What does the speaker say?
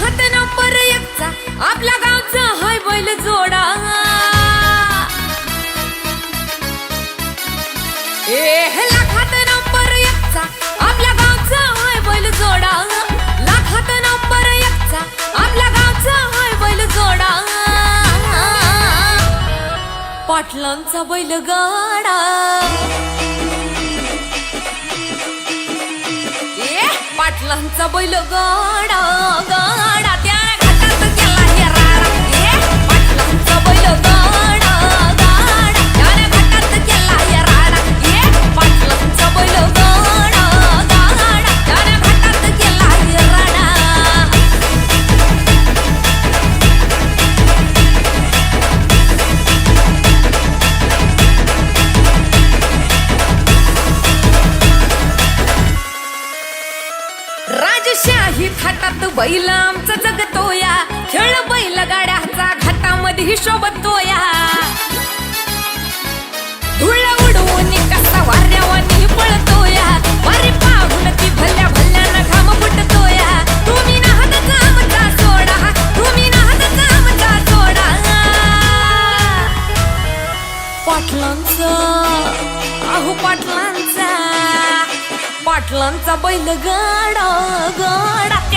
हात ना पर एकचा आपला गावचा हाय बैल जोडा. ए लाखात नंबर गावचा हाय बैल जोडा. लाखात नंबर गावचा हाय बैल जोडा. पाटलांचा बैल गाडा. ए पाटलांचा बैल गाडा. शाही थाटात बैल आमचं जगतोया. खेळ बैल गाड्याचा घाटामध्ये शोभतोया. धुळ उडवून कसा वाऱ्यावानी पळतोया. वारी पाहून ती भल्या भल्यानं घाम फुटतोया. तुम्ही नाहत आमचा सोडा. तुम्ही नाहत आमचा सोडा. पाटलांचा अहो पाटला. पाटलांचा बैल गाडा गाडा.